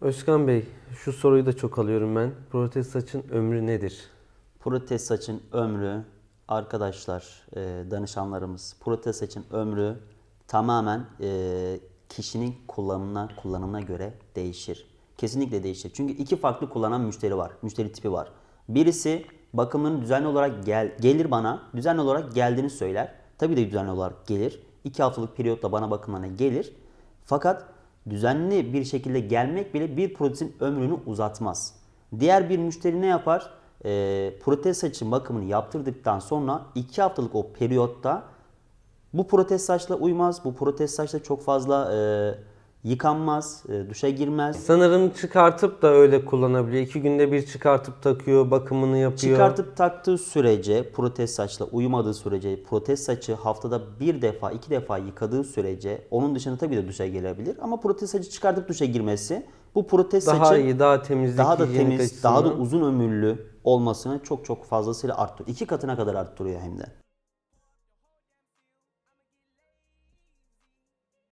Özkan Bey, şu soruyu da çok alıyorum ben. Protez saçın ömrü nedir? Protez saçın ömrü arkadaşlar, e, danışanlarımız, protez saçın ömrü tamamen e, kişinin kullanımına kullanımına göre değişir. Kesinlikle değişir. Çünkü iki farklı kullanan müşteri var. Müşteri tipi var. Birisi bakımını düzenli olarak gel, gelir bana, düzenli olarak geldiğini söyler. Tabii de düzenli olarak gelir. İki haftalık periyotla bana bakımlarına gelir. Fakat düzenli bir şekilde gelmek bile bir protezin ömrünü uzatmaz. Diğer bir müşteri ne yapar? Ee, protez saçın bakımını yaptırdıktan sonra 2 haftalık o periyotta bu protez saçla uymaz. Bu protez saçla çok fazla e, yıkanmaz, e, duşa girmez. Sanırım çıkartıp da öyle kullanabiliyor. İki günde bir çıkartıp takıyor, bakımını yapıyor. Çıkartıp taktığı sürece, protez saçla uyumadığı sürece, protez saçı haftada bir defa, iki defa yıkadığı sürece, onun dışında tabii de duşa gelebilir. Ama protez saçı çıkartıp duşa girmesi, bu protez daha saçı iyi, daha temizlik, daha da temiz, daha da açısından. uzun ömürlü olmasını çok çok fazlasıyla arttırıyor. İki katına kadar arttırıyor hem de.